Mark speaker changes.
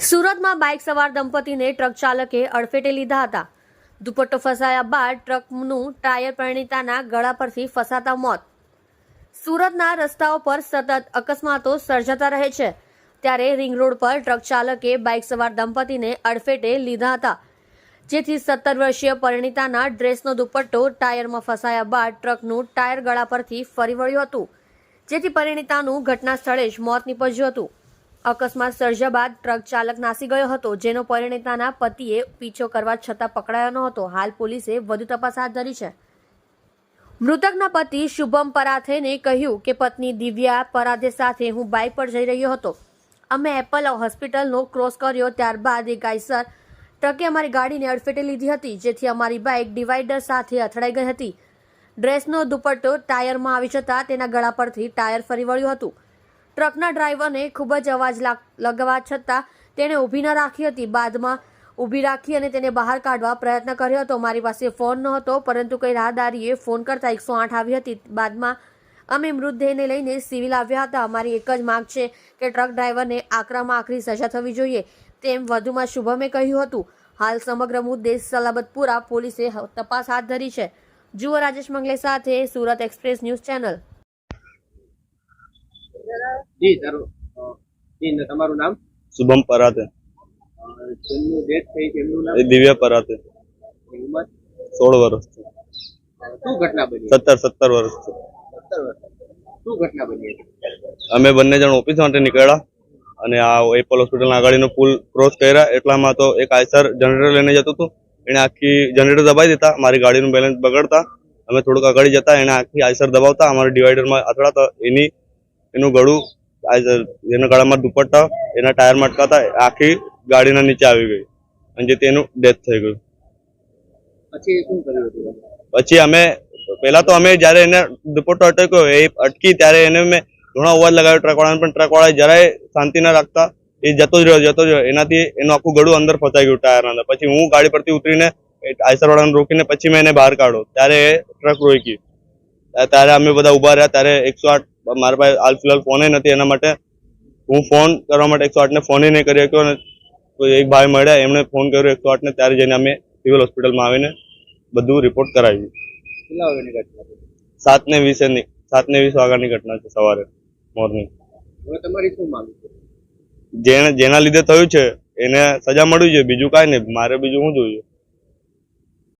Speaker 1: સુરતમાં બાઇક સવાર દંપતીને ટ્રક ચાલકે અડફેટે લીધા હતા. દુપટ્ટો ફસાયા બાદ ટ્રકનું ટાયર પરિણીતાના ગળા પરથી ફસાતા મોત. સુરતના રસ્તાઓ પર સતત અકસ્માતો સર્જાતા રહે છે. ત્યારે રિંગ રોડ પર ટ્રક ચાલકે બાઇક સવાર દંપતીને અડફેટે લીધા હતા. જેથી સત્તર વર્ષીય પરિણીતાના ડ્રેસનો દુપટ્ટો ટાયરમાં ફસાયા બાદ ટ્રકનું ટાયર ગળા પરથી ફરી વળ્યું હતું. જેથી પરિણીતાનું ઘટના સ્થળે જ મોત નીપજ્યું હતું. અકસ્માત સર્જ્યા બાદ ટ્રક ચાલક નાસી ગયો હતો, જેનો પરિણીતાના પતિએ પીછો કરવા છતાં પકડાયો ન હતો. હાલ પોલીસે વધુ તપાસ હાથ ધરી છે. મૃતકના પતિ શુભમ પરાથેને કહ્યું કે, પત્ની દિવ્યા પરાધે સાથે હું બાઇક પર જઈ રહ્યો હતો. અમે એપલ હોસ્પિટલનો ક્રોસ કર્યો, ત્યારબાદ એ ગાયસર ટ્રકે અમારી ગાડીને અડફેટે લીધી હતી, જેથી અમારી બાઇક ડિવાઈડર સાથે અથડાઈ ગઈ હતી. ડ્રેસનો દુપટ્ટો ટાયરમાં આવી જતાં તેના ગળા પરથી ટાયર ફરી વળ્યું હતું. ટ્રકના ડ્રાઈવરને ખૂબ જ અવાજ લાગ- લગાવવા છતાં તેણે ઊભી ન રાખી હતી. બાદમાં ઊભી રાખી અને તેને બહાર કાઢવા પ્રયત્ન કર્યો હતો. મારી પાસે ફોન નહોતો, પરંતુ કઈ રાહદારીએ ફોન કરતા એકસો આઠ આવી હતી. બાદમાં અમે મૃતદેહને લઈને સિવિલ આવ્યા હતા. અમારી એક જ માંગ છે કે ટ્રક ડ્રાઈવરને આકરામાં આકરી સજા થવી જોઈએ, તેમ વધુમાં શુભમે કહ્યું હતું. હાલ સમગ્ર મુદ્દે સલાબતપુરા પોલીસે તપાસ હાથ ધરી છે. જુઓ રાજેશ મંગલે સાથે સુરત એક્સપ્રેસ ન્યૂઝ ચેનલ.
Speaker 2: જી તારું જી તમારું નામ?
Speaker 3: શુભમ પરાતે.
Speaker 2: જેમનું ડેથ થઈ તેમનું નામ?
Speaker 3: દિવ્યા પરાતે.
Speaker 2: ઉંમર?
Speaker 3: સોળ વર્ષ
Speaker 2: શું ઘટના બની
Speaker 3: સત્તર સત્તર વર્ષ
Speaker 2: સત્તર વર્ષ. શું ઘટના બની
Speaker 3: અમે બંને જણ ઓફિસ માટે નીકળ્યા અને આ એપલ હોસ્પિટલના આગળનો પુલ ક્રોસ કર્યા. એટલામાં તો એક આયસર જનરેટર લઈને જતું હતું. એને આખી જનરેટર દબાવી દીધા. મારી ગાડીનું બેલેન્સ બગડતા. અમે થોડુંક આગળ જતા. એને આખી આયસર દબાવતા. અમારા ડિવાઈડરમાં અથડાતા. એની એનું ગળું એના ગળામાં દુપટ્ટા એના ટાયર અટકાતા આખી ગાડીના નીચે આવી ગઈ. અને જે તેનું ડેથ થઈ ગયું.
Speaker 2: પછી
Speaker 3: અમે પહેલા તો અમે જ્યારે એને દુપટ્ટો અટક્યો એ અટકી ત્યારે એને મેં ઘણો અવાજ લગાવ્યો. ટ્રક વાળાને પણ ટ્રક વાળા જરાય શાંતિ ના રાખતા. એ જતો જ રહ્યો જતો જ રહ્યો. એનાથી એનું આખું ગળું અંદર ફસાઈ ગયું ટાયરના અંદર. પછી હું ગાડી પરથી ઉતરીને આયસર વાળાને રોકીને પછી મેં એને બહાર કાઢો ત્યારે એ ટ્રક રોકી ત્યારે અમે બધા ઊભા રહ્યા ત્યારે એકસો આઠ મારા પાસે હાલ ફિલહાલ ફોન નથી એના માટે હું ફોન કરવા માટે એકસો આઠને ફોન નહીં કરી શક્યો અને કોઈ એક ભાઈ મળ્યા એમણે ફોન કર્યો એકસો આઠને ત્યારે જઈને અમે સિવિલ હોસ્પિટલમાં આવીને બધું રિપોર્ટ કરાવ્યું. સાત ને વીસે નહીં સાત ને વીસ વાગ્યાની ઘટના છે સવારે મોર્નિંગ
Speaker 2: હવે તમારી શું માંગ
Speaker 3: જેના લીધે થયું છે એને સજા મળવી જોઈએ બીજું કાંઈ નહીં મારે બીજું શું જોઈએ?